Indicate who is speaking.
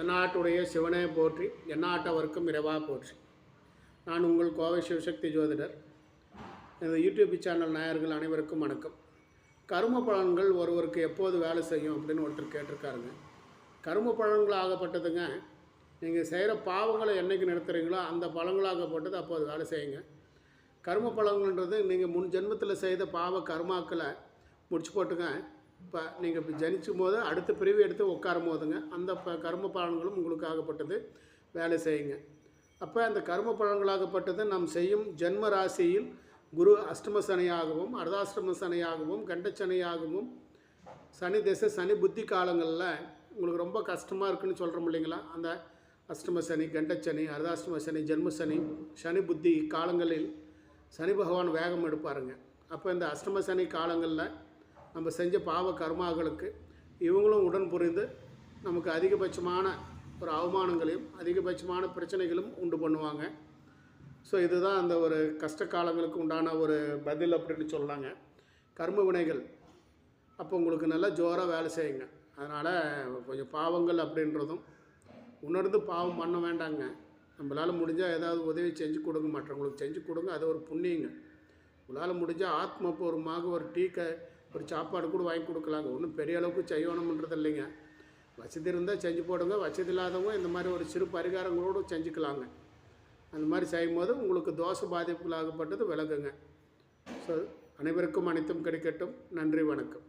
Speaker 1: தென்னாட்டுடைய சிவனே போற்றி எந்நாட்டவர்க்கும் இறைவா போற்றி. நான் உங்கள் கோவை சிவசக்தி ஜோதிடர். எனது யூடியூப் சேனல் நாயர்கள் அனைவருக்கும் வணக்கம். கரும பலன்கள் ஒருவருக்கு எப்போது வேலை செய்யும் அப்படின்னு ஒருத்தர் கேட்டிருக்காருங்க. கரும பலன்கள் ஆகப்பட்டதுங்க. நீங்கள் செய்கிற பாவங்களை என்னைக்கு நிறுத்துறீங்களோ அந்த பலன்களாகப்பட்டது அப்போது வேலை செய்யுங்க. கரும பலன்கள்ன்றது நீங்கள் முன் ஜென்மத்தில் செய்த பாவ கருமாக்களை முடிச்சு போட்டுங்க. இப்போ நீங்கள் இப்போ ஜனிச்சும் போது அடுத்த பிரிவு எடுத்து உட்காரும் போதுங்க அந்த ப கர்ம பலன்களும் உங்களுக்கு ஆகப்பட்டது. வேலை செய்யுங்க. அப்போ அந்த கர்ம பலன்களாகப்பட்டது நாம் செய்யும் ஜென்ம ராசியில் குரு அஷ்டம சனையாகவும் அர்தாஷ்டம சனையாகவும் கண்டச்சனையாகவும் சனி திசை சனி புத்தி காலங்களில் உங்களுக்கு ரொம்ப கஷ்டமாக இருக்குன்னு சொல்கிறோம் இல்லைங்களா? அந்த அஷ்டம சனி கண்டச்சனி அர்தாஷ்டம சனி ஜென்ம சனி சனி புத்தி காலங்களில் சனி பகவான் வேகம் எடுப்பாருங்க. அப்போ இந்த அஷ்டம சனி காலங்களில் நம்ம செஞ்ச பாவ கர்மாக்களுக்கு இவங்களும் உடன் புரிந்து நமக்கு அதிகபட்சமான ஒரு அவமானங்களையும் அதிகபட்சமான பிரச்சனைகளும் உண்டு பண்ணுவாங்க. ஸோ இதுதான் அந்த ஒரு கஷ்ட காலங்களுக்கு உண்டான ஒரு பதில் அப்படின்னு சொல்லலாங்க கர்ம வினைகள். அப்போ உங்களுக்கு நல்லா ஜோராக வேலை செய்யுங்க. அதனால் கொஞ்சம் பாவங்கள் அப்படின்றதும் உணர்ந்து பாவம் பண்ண வேண்டாங்க. நம்மளால் முடிஞ்சால் ஏதாவது உதவி செஞ்சு கொடுங்க. மற்றவங்களுக்கு செஞ்சு கொடுங்க. அது ஒரு புண்ணியங்க. உங்களால் முடிஞ்சால் ஆத்மபூர்வமாக ஒரு டீ க ஒரு சாப்பாடு கூட வாங்கி கொடுக்கலாங்க. ஒன்றும் பெரிய அளவுக்கு செய்யணும்ன்றது இல்லைங்க. வசதி இருந்தால் செஞ்சு போடுங்க. வசதி இல்லாதவங்க இந்த மாதிரி ஒரு சிறு பரிகாரங்களோடு செஞ்சுக்கலாங்க. அந்த மாதிரி செய்யும்போது உங்களுக்கு தோசை பாதிப்புகளாகப்பட்டது விலகுங்க. ஸோ அனைவருக்கும் அனைத்தும் கிடைக்கட்டும். நன்றி வணக்கம்.